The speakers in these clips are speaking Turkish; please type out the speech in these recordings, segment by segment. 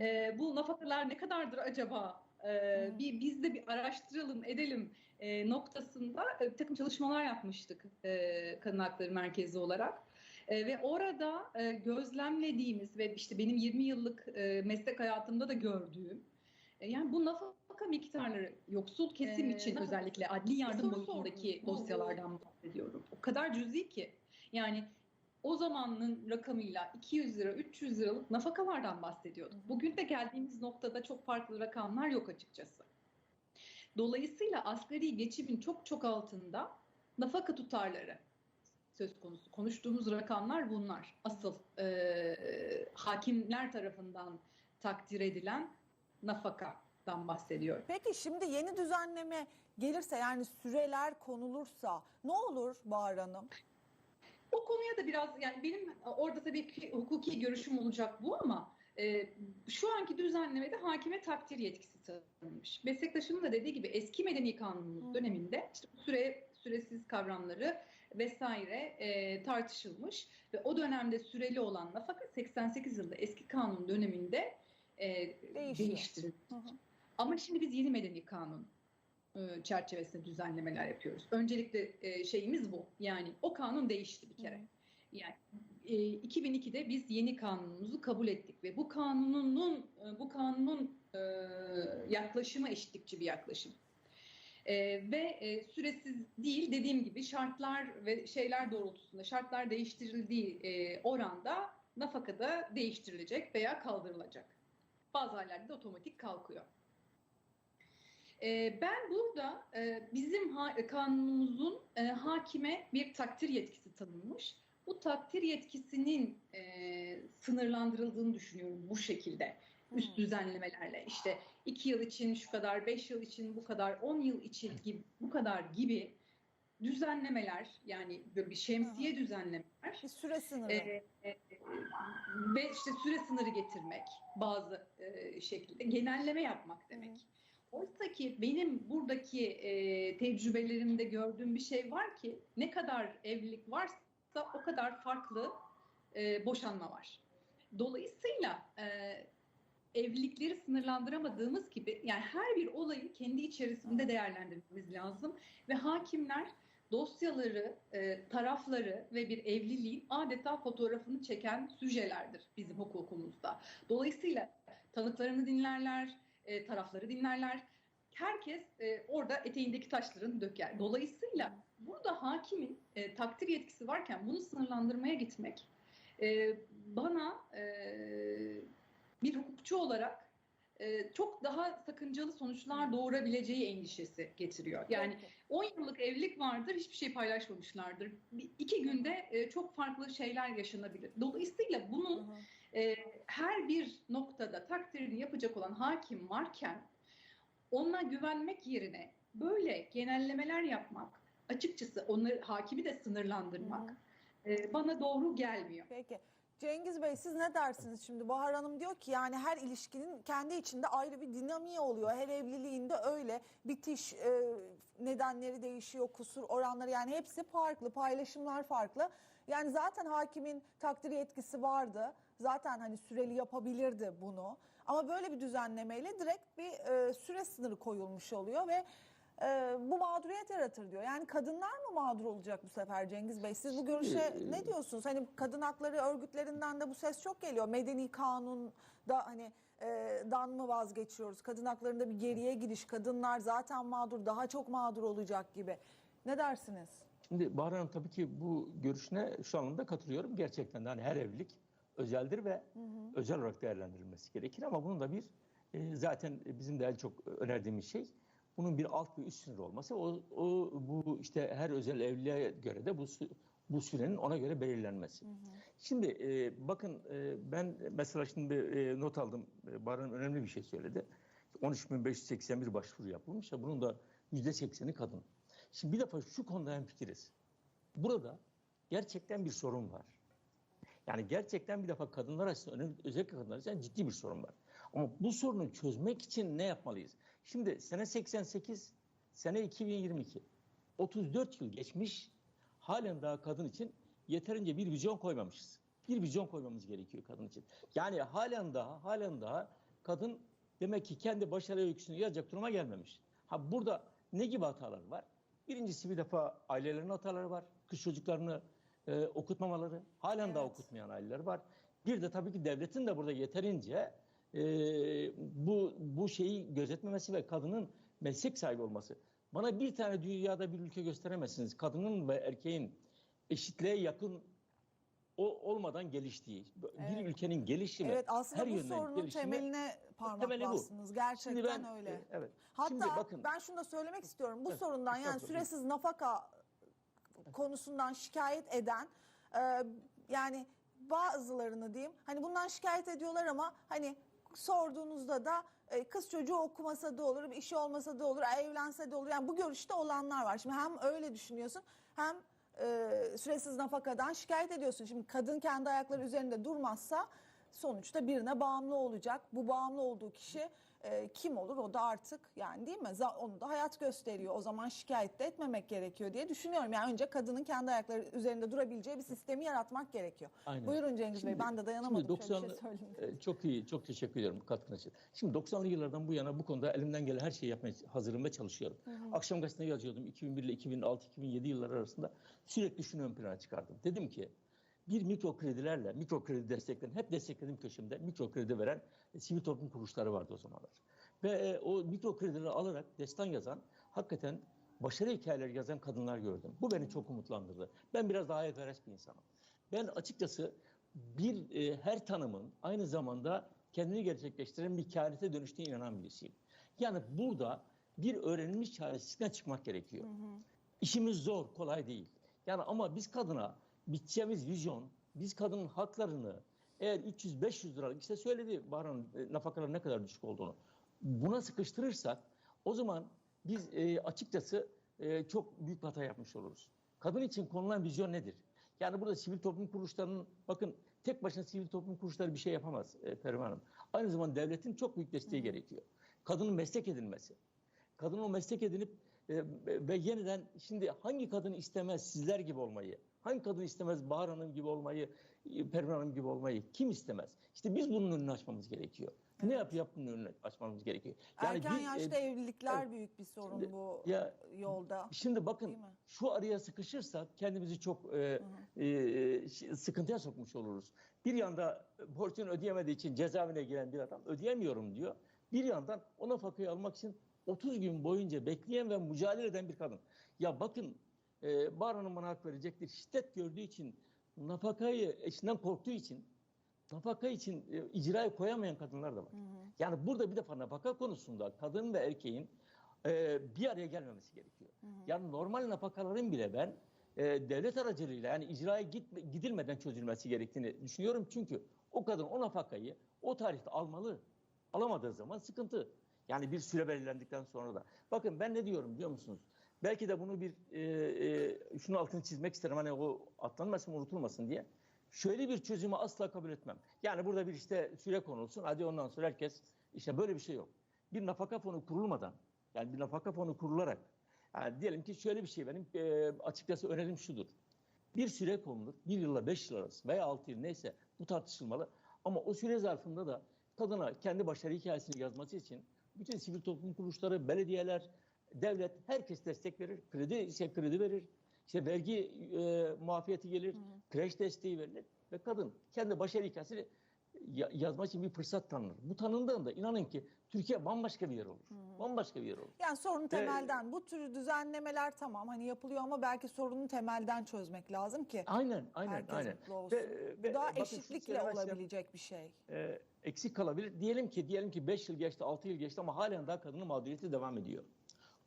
e, bu nafakalar ne kadardır acaba? E, bir biz de bir araştıralım, edelim e, noktasında e, bir takım çalışmalar yapmıştık e, Kadın Hakları Merkezi olarak. E, ve orada e, gözlemlediğimiz ve işte benim 20 yıllık e, meslek hayatımda da gördüğüm e, yani bu nafaka miktarları yoksul kesim Ee, için özellikle adli yardım boyutundaki dosyalardan bahsediyorum. O kadar cüzi ki. Yani o zamanın rakamıyla 200 lira, 300 liralık nafakalardan bahsediyorduk. Bugün de geldiğimiz noktada çok farklı rakamlar yok açıkçası. Dolayısıyla asgari geçimin çok çok altında nafaka tutarları söz konusu. Konuştuğumuz rakamlar bunlar. Asıl e, hakimler tarafından takdir edilen nafakadan bahsediyorum. Peki şimdi yeni düzenleme gelirse yani süreler konulursa ne olur Bahar Hanım? O konuya da biraz yani benim orada tabii ki hukuki görüşüm olacak bu ama e, şu anki düzenlemede hakime takdir yetkisi tanınmış. Meslektaşımın da dediği gibi eski medeni kanunumuz döneminde işte süre süresiz kavramları vesaire e, tartışılmış ve o dönemde süreli olan nafaka 88 yılında eski kanun döneminde e, hı. Ama şimdi biz yeni medeni kanun e, çerçevesinde düzenlemeler yapıyoruz. Öncelikle e, şeyimiz bu. Yani o kanun değişti bir kere. Yani e, 2002'de biz yeni kanunumuzu kabul ettik ve bu kanunun e, bu kanunun e, yaklaşımı eşitlikçi bir yaklaşım. E, ve e, süresiz değil dediğim gibi şartlar ve şeyler doğrultusunda şartlar değiştirildiği e, oranda nafaka da değiştirilecek veya kaldırılacak. Bazı yerlerde de otomatik kalkıyor. E, ben burada e, bizim ha- kanunumuzun e, hakime bir takdir yetkisi tanınmış. Bu takdir yetkisinin e, sınırlandırıldığını düşünüyorum bu şekilde. Üst Hı. düzenlemelerle işte iki yıl için şu kadar, beş yıl için bu kadar, on yıl için gibi bu kadar gibi düzenlemeler yani böyle bir şemsiye düzenlemeler Bir süre sınırı. e, e, ve işte süre sınırı getirmek bazı e, şekilde genelleme yapmak demek. Oysa ki benim buradaki e, tecrübelerimde gördüğüm bir şey var ki ne kadar evlilik varsa o kadar farklı e, boşanma var. Dolayısıyla e, evlilikleri sınırlandıramadığımız gibi yani her bir olayı kendi içerisinde değerlendirmemiz lazım ve hakimler dosyaları, e, tarafları ve bir evliliğin adeta fotoğrafını çeken süjelerdir bizim hukukumuzda. Dolayısıyla tanıklarını dinlerler, e, tarafları dinlerler. Herkes e, orada eteğindeki taşlarını döker. Dolayısıyla burada hakimin e, takdir yetkisi varken bunu sınırlandırmaya gitmek e, bana e, bir hukukçu olarak e, çok daha sakıncalı sonuçlar doğurabileceği endişesi getiriyor. Yani Peki. 10 yıllık evlilik vardır, hiçbir şey paylaşmamışlardır. Bir, iki günde e, çok farklı şeyler yaşanabilir. Dolayısıyla bunu. E, her bir noktada takdirini yapacak olan hakim varken ona güvenmek yerine böyle genellemeler yapmak, açıkçası onları hakimi de sınırlandırmak e, bana doğru gelmiyor. Peki. Cengiz Bey siz ne dersiniz şimdi? Bahar Hanım diyor ki yani her ilişkinin kendi içinde ayrı bir dinamiği oluyor. Her evliliğinde öyle bitiş e, nedenleri değişiyor, kusur oranları yani hepsi farklı, paylaşımlar farklı. Yani zaten hakimin takdir yetkisi vardı. Zaten hani süreli yapabilirdi bunu. Ama böyle bir düzenlemeyle direkt bir e, süre sınırı koyulmuş oluyor ve e, bu mağduriyet yaratır diyor. Yani kadınlar mı mağdur olacak bu sefer Cengiz Bey? Siz bu görüşe ne diyorsunuz? Hani kadın hakları örgütlerinden de bu ses çok geliyor. Medeni kanunda hani e, dan mı vazgeçiyoruz? Kadın haklarında bir geriye gidiş. Kadınlar zaten mağdur, daha çok mağdur olacak gibi. Ne dersiniz? Şimdi Bahar Hanım tabii ki bu görüşüne şu anlamda katılıyorum. Gerçekten de hani her evlilik özeldir ve özel olarak değerlendirilmesi gerekir ama bunun da bir e, zaten bizim de en çok önerdiğimiz şey bunun bir alt bir üst sınır olması. O, o bu işte her özel evliliğe göre de bu bu sürenin ona göre belirlenmesi. Şimdi e, bakın e, ben mesela şimdi bir, e, not aldım. E, Bahar Hanım önemli bir şey söyledi. 13.581 başvuru yapılmış ya bunun da %80'i kadın. Şimdi bir defa şu konuda hemfikiriz. Burada gerçekten bir sorun var. Yani gerçekten bir defa kadınlar açısından, özellikle kadınlar açısından ciddi bir sorun var. Ama bu sorunu çözmek için ne yapmalıyız? Şimdi sene 88, sene 2022, 34 yıl geçmiş, halen daha kadın için yeterince bir vizyon koymamışız. Bir vizyon koymamız gerekiyor kadın için. Yani halen daha, halen daha kadın demek ki kendi başarı öyküsünü yazacak duruma gelmemiş. Ha burada ne gibi hatalar var? Birincisi bir defa ailelerin hataları var. Kız çocuklarını e, okutmamaları, halen daha Evet. okutmayan aileler var. Bir de tabii ki devletin de burada yeterince e, bu bu şeyi gözetmemesi ve kadının meslek sahibi olması. Bana bir tane dünyada bir ülke gösteremezsiniz. Kadının ve erkeğin eşitliğe yakın o olmadan geliştiği, bir Evet. ülkenin gelişimi Evet aslında her bu yönden sorunun gelişimi- temeline parmak temeli bu. bastınız. Gerçekten Şimdi ben öyle. e, evet. Hatta Şimdi bakın ben şunu da söylemek istiyorum. Bu Evet, sorundan yani süresiz nafaka konusundan şikayet eden e, yani bazılarını diyeyim hani bundan şikayet ediyorlar ama hani sorduğunuzda da e, kız çocuğu okumasa da olur, işi olmasa da olur, evlense de olur. Yani bu görüşte olanlar var. Şimdi hem öyle düşünüyorsun hem e, süresiz nafakadan şikayet ediyorsun. Şimdi kadın kendi ayakları üzerinde durmazsa sonuçta birine bağımlı olacak. Bu bağımlı olduğu kişi e, kim olur o da artık yani değil mi? Onu da hayat gösteriyor. O zaman şikayet de etmemek gerekiyor diye düşünüyorum. Yani önce kadının kendi ayakları üzerinde durabileceği bir sistemi yaratmak gerekiyor. Aynen. Buyurun Cengiz Bey ben de dayanamadım. şimdi Şöyle bir 90'lı şey söyleyeyim. e, çok iyi, çok teşekkür ediyorum katkın için. Şimdi 90'lı yıllardan bu yana bu konuda elimden gelen her şeyi yapmaya hazırım ve çalışıyorum. Akşam gazetesinde yazıyordum 2001 ile 2006-2007 yılları arasında sürekli şunu ön plana çıkardım. Dedim ki bir mikro kredilerle, mikro kredi desteklerini hep destekledim köşemde. Mikro kredi veren e, sivil toplum kuruluşları vardı o zamanlar. Ve e, o mikro kredileri alarak destan yazan, hakikaten başarı hikayeleri yazan kadınlar gördüm. Bu beni çok umutlandırdı. Ben biraz daha hayalperest bir insanım. Ben açıkçası bir e, her tanımın aynı zamanda kendini gerçekleştiren bir kehanete dönüştüğüne inanan birisiyim. Yani burada bir öğrenilmiş çaresizlikten çıkmak gerekiyor. İşimiz zor, kolay değil. Yani ama biz kadına biteceğimiz vizyon, biz kadının haklarını eğer 300-500 liralık işte söyledi Bahar Hanım e, nafakaların ne kadar düşük olduğunu. Buna sıkıştırırsak o zaman biz e, açıkçası e, çok büyük hata yapmış oluruz. Kadın için konulan vizyon nedir? Yani burada sivil toplum kuruluşlarının bakın tek başına sivil toplum kuruluşları bir şey yapamaz e, Perihan Hanım. Aynı zamanda devletin çok büyük desteği gerekiyor. Kadının meslek edinmesi. Kadın o meslek edinip e, ve yeniden şimdi hangi kadın istemez sizler gibi olmayı? Hangi kadın istemez Bahar Hanım gibi olmayı, e, Perihan Hanım gibi olmayı? Kim istemez? İşte biz bunun önünü açmamız gerekiyor. Ne yap yap bunun önünü açmamız gerekiyor. Erken bir, e, yaşta evlilikler evet. büyük bir sorun Şimdi- bu ya- yolda. Şimdi bakın şu araya sıkışırsak kendimizi çok e, e, şi- sıkıntıya sokmuş oluruz. Bir yanda borcunu ödeyemediği için cezaevine giren bir adam ödeyemiyorum diyor. Bir yandan o nafakayı almak için 30 gün boyunca bekleyen ve mücadele eden bir kadın. Ya bakın e, Bahar Hanım bana hak verecektir. Şiddet gördüğü için nafakayı eşinden korktuğu için nafaka için e, icraya koyamayan kadınlar da var. Yani burada bir defa nafaka konusunda kadın ve erkeğin e, bir araya gelmemesi gerekiyor. Yani normal nafakaların bile ben e, devlet aracılığıyla yani icraya gitme, gidilmeden çözülmesi gerektiğini düşünüyorum. Çünkü o kadın o nafakayı o tarihte almalı. Alamadığı zaman sıkıntı. Yani bir süre belirlendikten sonra da. Bakın ben ne diyorum biliyor musunuz? Belki de bunu bir e, e, şunu altını çizmek isterim hani o atlanmasın unutulmasın diye. Şöyle bir çözümü asla kabul etmem. Yani burada bir işte süre konulsun hadi ondan sonra herkes işte böyle bir şey yok. Bir nafaka fonu kurulmadan yani bir nafaka fonu kurularak yani diyelim ki şöyle bir şey benim e, açıkçası önerim şudur. Bir süre konulur. Bir yılla beş yıl arası veya altı yıl neyse bu tartışılmalı. Ama o süre zarfında da kadına kendi başarı hikayesini yazması için bütün sivil toplum kuruluşları, belediyeler, devlet herkes destek verir. Kredi ise kredi verir. İşte vergi e, muafiyeti gelir. Kreş desteği verilir. Ve kadın kendi başarı hikayesini ya- yazmak için bir fırsat tanınır. Bu tanındığında inanın ki Türkiye bambaşka bir yer olur. Bambaşka bir yer olur. Yani sorunu temelden bu tür düzenlemeler tamam hani yapılıyor ama belki sorunu temelden çözmek lazım ki Aynen, aynen, herkes aynen. mutlu olsun. Ve- bu daha bakın eşitlikle söylemezsem, olabilecek bir şey. e, eksik kalabilir. Diyelim ki diyelim ki 5 yıl geçti, 6 yıl geçti ama halen daha kadının mağduriyeti devam ediyor.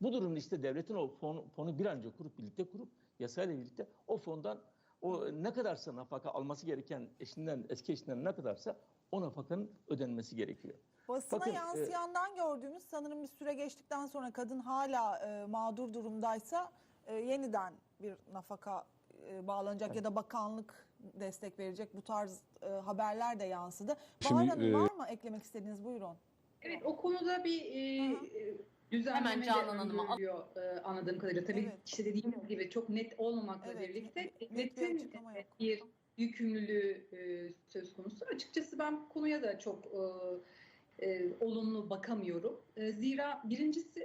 Bu durumda işte devletin o fon, fonu bir an önce kurup birlikte kurup yasayla birlikte o fondan o ne kadarsa nafaka alması gereken eşinden eski eşinden ne kadarsa o nafakanın ödenmesi gerekiyor. Basına Bakın, e, yansıyandan gördüğümüz sanırım bir süre geçtikten sonra kadın hala e, mağdur durumdaysa e, yeniden bir nafaka e, bağlanacak ya da bakanlık destek verecek bu tarz e, haberler de yansıdı. Şimdi, Bahar Hanım e, var mı eklemek istediğiniz buyurun. Evet o konuda bir e, e, düzenleme Hemen Canan Hanım'a öngörülüyor, e, anladığım kadarıyla. Tabii Evet. işte dediğim gibi çok net olmamakla Evet, birlikte net- net bir devletin yok. bir yükümlülüğü e, söz konusu. Açıkçası ben konuya da çok e, e, olumlu bakamıyorum. E, zira birincisi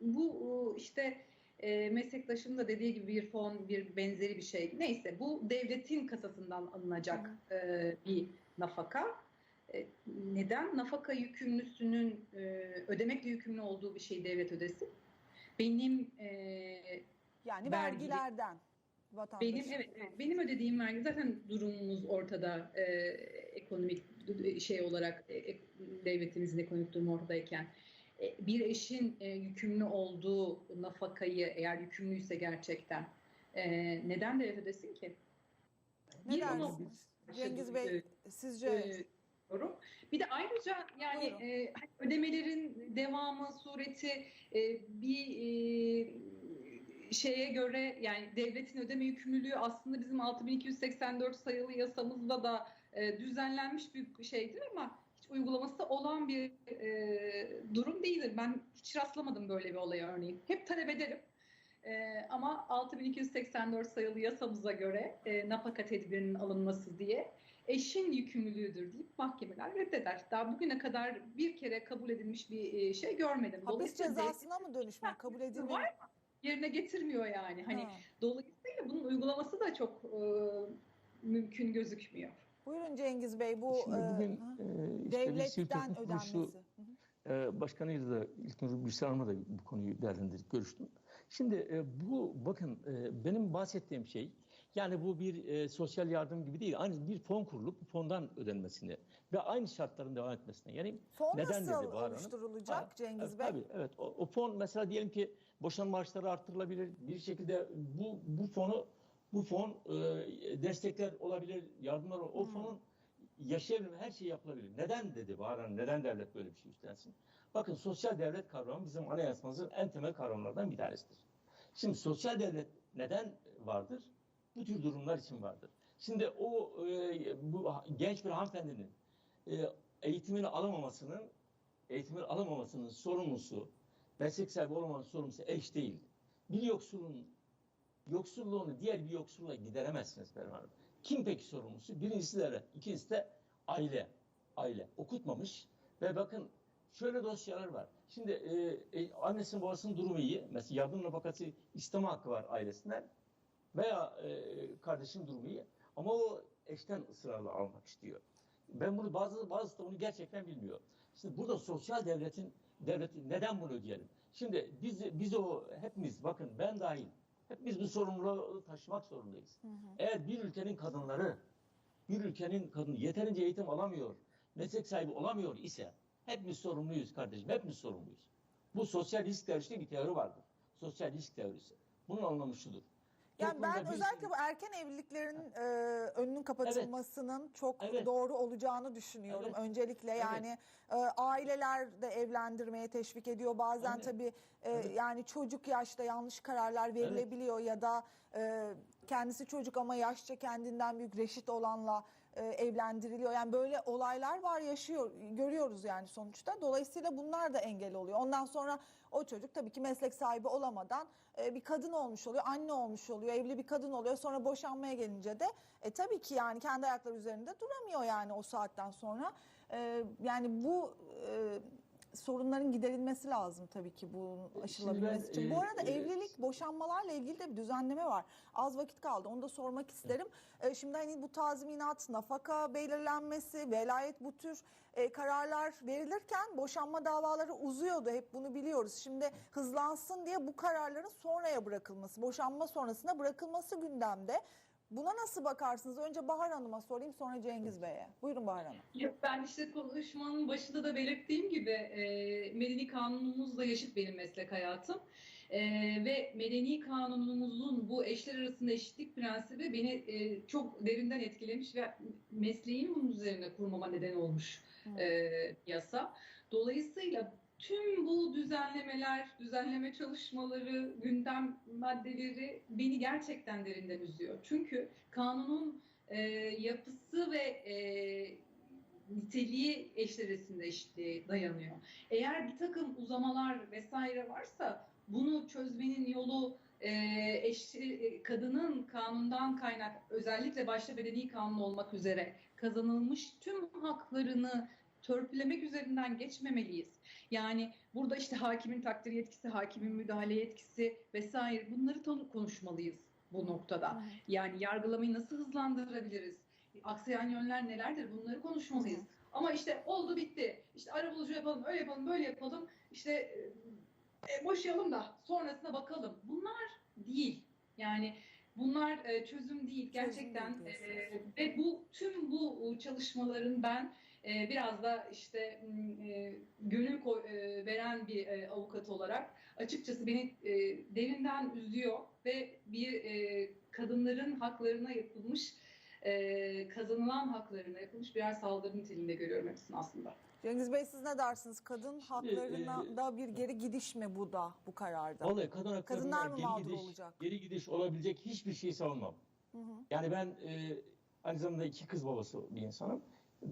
bu e, işte e, meslektaşım da dediği gibi bir fon, bir benzeri bir şey. Neyse bu devletin kasasından alınacak e, bir nafaka. E, neden? Nafaka yükümlüsünün e, ödemekle yükümlü olduğu bir şey devlet ödesin. Benim e, Yani Vergi- vergilerden vatandaş. benim evet, evet benim ödediğim vergi zaten durumumuz ortada e, ekonomik şey olarak e, devletimizin ekonomik durumu ortadayken e, bir eşin e, yükümlü olduğu nafakayı eğer yükümlüyse gerçekten e, neden devlet ödesin ki? Ne dersiniz? Cengiz Bey sizce e, diyorum. Bir de ayrıca yani e, hani ödemelerin devamı sureti e, bir e, şeye göre yani devletin ödeme yükümlülüğü aslında bizim 6284 sayılı yasamızda da e, düzenlenmiş bir şeydir ama hiç uygulaması olan bir e, durum değildir. Ben hiç rastlamadım böyle bir olaya örneğin. Hep talep ederim. E, ama 6284 sayılı yasamıza göre e, nafaka tedbirinin alınması diye eşin yükümlülüğüdür deyip mahkemeler reddeder. Daha bugüne kadar bir kere kabul edilmiş bir e, şey görmedim. hapis Dolayısıyla cezasına mı dönüşmek kabul edilmiyor? var ama yerine getirmiyor yani. Hani Ha. dolayısıyla bunun uygulaması da çok e, mümkün gözükmüyor. Buyurun Cengiz Bey bu Şimdi e, bugün e, işte devletten ödenmesi. Hı hı. e, başkanıyla da İlknur Gülsel Hanım'la da bu konuyu değerlendirdik, görüştüm. Şimdi e, bu bakın e, benim bahsettiğim şey yani bu bir e, sosyal yardım gibi değil. Aynı bir fon kurulup bu fondan ödenmesini ve aynı şartların devam etmesine. Yani Fon Neden nasıl dedi Bahar Hanım? oluşturulacak Ha, Cengiz e, Bey? Tabii evet. O, o fon mesela diyelim ki boşanma maaşları artırılabilir. Bir şekilde bu bu fonu bu fon e, destekler olabilir, yardımlar olur. O Hmm. fonun yaşayabilme her şey yapılabilir. Neden dedi Bahar Hanım, neden devlet böyle bir şey üstlensin? Bakın sosyal devlet kavramı bizim anayasamızın en temel kavramlardan bir tanesidir. Şimdi sosyal devlet neden vardır? Bu tür durumlar için vardır. Şimdi o e, bu genç bir hanımefendinin e, eğitimini alamamasının eğitimini alamamasının sorumlusu, meslek sahibi olamamasının sorumlusu eş değil. Bir yoksulun yoksulluğunu diğer bir yoksulla gideremezsiniz Berman Hanım. Kim peki sorumlusu? Birincisi devlet, ikincisi de aile. Aile. Okutmamış ve bakın şöyle dosyalar var. Şimdi e, e, annesinin babasının durumu iyi. Mesela yardım nafakası isteme hakkı var ailesinden. Veya e, kardeşin durumu iyi. Ama o eşten ısrarla almak istiyor. Ben bunu bazı bazı da bunu gerçekten bilmiyor. Şimdi burada sosyal devletin devleti neden bunu ödeyelim? Şimdi biz biz o hepimiz bakın ben dahil hepimiz bu sorumluluğu taşımak zorundayız. Hı hı. Eğer bir ülkenin kadınları bir ülkenin kadını yeterince eğitim alamıyor, meslek sahibi olamıyor ise hepimiz sorumluyuz kardeşim, hepimiz sorumluyuz. Bu sosyal risk teorisi bir teori vardır. Sosyal risk teorisi. Bunun anlamı şudur. Yani ben bir- özellikle bu erken evliliklerin e, önünün kapatılmasının çok Evet. doğru olacağını düşünüyorum. Evet. Öncelikle yani e, aileler de evlendirmeye teşvik ediyor. Bazen Evet. tabii e, yani çocuk yaşta yanlış kararlar verilebiliyor ya da e, kendisi çocuk ama yaşça kendinden büyük reşit olanla e, evlendiriliyor. Yani böyle olaylar var yaşıyor görüyoruz yani sonuçta. Dolayısıyla bunlar da engel oluyor. Ondan sonra o çocuk tabii ki meslek sahibi olamadan e, bir kadın olmuş oluyor, anne olmuş oluyor, evli bir kadın oluyor. Sonra boşanmaya gelince de e, tabii ki yani kendi ayakları üzerinde duramıyor yani o saatten sonra. E, yani bu e, sorunların giderilmesi lazım tabii ki bunun aşılabilmesi için. e, Bu arada e, evlilik, boşanmalarla ilgili de bir düzenleme var. Az vakit kaldı. Onu da sormak isterim. E, şimdi hani bu tazminat, nafaka belirlenmesi, velayet bu tür e, kararlar verilirken boşanma davaları uzuyordu. Hep bunu biliyoruz. Şimdi hızlansın diye bu kararların sonraya bırakılması, boşanma sonrasına bırakılması gündemde. Buna nasıl bakarsınız? Önce Bahar Hanım'a sorayım sonra Cengiz Bey'e. Buyurun Bahar Hanım. Ya Ben işte konuşmanın başında da belirttiğim gibi e, medeni kanunumuzla yaşıt benim meslek hayatım. E, ve medeni kanunumuzun bu eşler arasında eşitlik prensibi beni e, çok derinden etkilemiş ve mesleğimi bunun üzerine kurmama neden olmuş e, yasa. Dolayısıyla tüm bu düzenlemeler, düzenleme çalışmaları, gündem maddeleri beni gerçekten derinden üzüyor. Çünkü kanunun e, yapısı ve e, niteliği arasında eşitliğe dayanıyor. Eğer bir takım uzamalar vesaire varsa bunu çözmenin yolu e, eş, e, kadının kanundan kaynak özellikle başta bedeni kanun olmak üzere kazanılmış tüm haklarını törpülemek üzerinden geçmemeliyiz. Yani burada işte hakimin takdir yetkisi, hakimin müdahale yetkisi vesaire bunları konuşmalıyız bu noktada. Yani yargılamayı nasıl hızlandırabiliriz? Aksayan yönler nelerdir? Bunları konuşmalıyız. Ama işte oldu bitti. İşte arabulucu yapalım, öyle yapalım, böyle yapalım. İşte e, boşayalım da sonrasına bakalım. Bunlar değil. Yani bunlar e, çözüm değil gerçekten. değil E, ve bu tüm bu çalışmaların ben e, biraz da işte e, gönül koy- e, veren bir e, avukat olarak açıkçası beni e, derinden üzüyor ve bir e, kadınların haklarına yapılmış e, kazanılan haklarına yapılmış birer saldırı niteliğinde görüyorum hepsini aslında. Cengiz Bey siz ne dersiniz? Kadın haklarına e, da bir geri gidiş mi bu da bu kararda? Vallahi kadın haklarına Kadınlar mı geri gidiş, olacak? geri gidiş olabilecek hiçbir şey savunmam. Hı hı. Yani ben e, aynı zamanda iki kız babası bir insanım.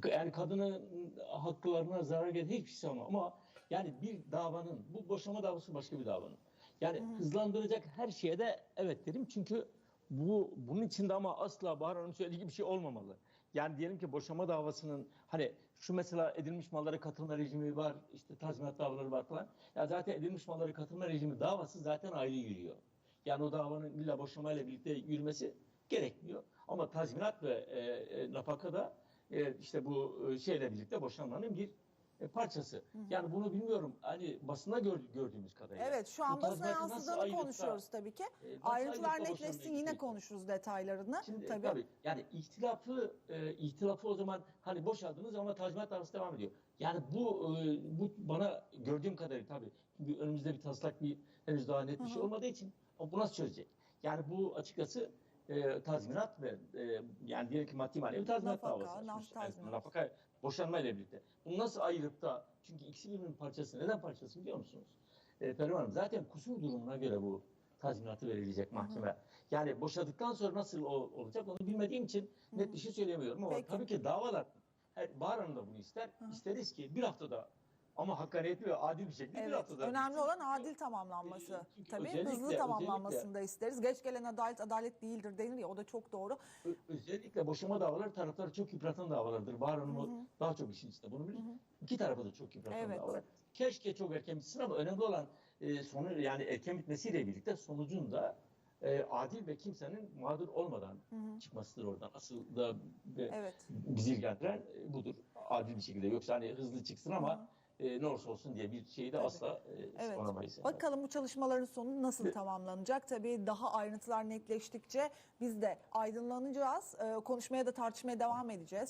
Yani kadının haklarına zarar gelen hiçbir şey savunmam. Ama yani bir davanın, bu boşama davası başka bir davanın. Yani hı. hızlandıracak her şeye de evet derim. Çünkü bu bunun içinde ama asla Bahar Hanım söylediği gibi bir şey olmamalı. Yani diyelim ki boşama davasının hani şu mesela edilmiş mallara katılma rejimi var, işte tazminat davaları var falan. Ya zaten edilmiş mallara katılma rejimi davası zaten ayrı yürüyor. Yani o davanın illa boşamayla birlikte yürümesi gerekmiyor. Ama tazminat ve e, e, nafaka da e, işte bu e, şeyle birlikte boşanmanın bir e, parçası. hı. Yani bunu bilmiyorum hani basında gör- gördüğümüz kadarıyla. Evet şu an basına yansıdığını konuşuyoruz tabii ki. E, Ayrıntılar netleşsin yine konuşuruz detaylarını. Şimdi tabii. tabii. yani ihtilafı e, ihtilafı o zaman hani boşaldınız ama tazminat davası devam ediyor. Yani bu e, bu bana gördüğüm kadarıyla tabii bir, önümüzde bir taslak bir henüz daha net bir şey Hı hı. olmadığı için o bu nasıl çözecek? Yani bu açıkçası e, tazminat ve e, yani diyelim ki maddi manevi tazminat Nafaka, davası. açmış. Tazminat. nafaka boşanma ile birlikte. Bunu nasıl ayırıp da çünkü ikisi birbirinin parçası. Neden parçası biliyor musunuz? E, Pervin Hanım zaten kusur durumuna göre bu tazminatı verilecek mahkeme. Yani boşadıktan sonra nasıl o- olacak onu bilmediğim için Hı net hı. bir şey söyleyemiyorum ama Peki. tabii ki davalar her, Bahar Hanım da bunu ister. Hı hı. İsteriz ki bir haftada ama hakkaniyetli ve adil bir şekilde bir Evet, haftada. önemli olan adil tamamlanması. Ee, çünkü Tabii özellikle- hızlı tamamlanmasını da isteriz. Geç gelen adalet adalet değildir denir ya o da çok doğru. Özellikle boşama davaları tarafları çok yıpratan davalardır. Bahar Hanım Hı hı. daha çok işin içinde bunu bilir. Hı hı. İki tarafı da çok yıpratan Evet. davalar. Keşke çok erken bitsin ama önemli olan e, sonu yani erken bitmesiyle birlikte sonucun da e, adil ve kimsenin mağdur olmadan Hı hı. çıkmasıdır oradan. Asıl da e, Evet. bizi ilgilendiren e, budur. Adil bir şekilde. Yoksa hani hızlı çıksın Hı ama hı. E, ne olursa olsun diye bir şeyi de Tabii. asla e, Evet. yani. Bakalım bu çalışmaların sonu nasıl tamamlanacak? Tabii daha ayrıntılar netleştikçe biz de aydınlanacağız. Ee, konuşmaya da tartışmaya devam edeceğiz.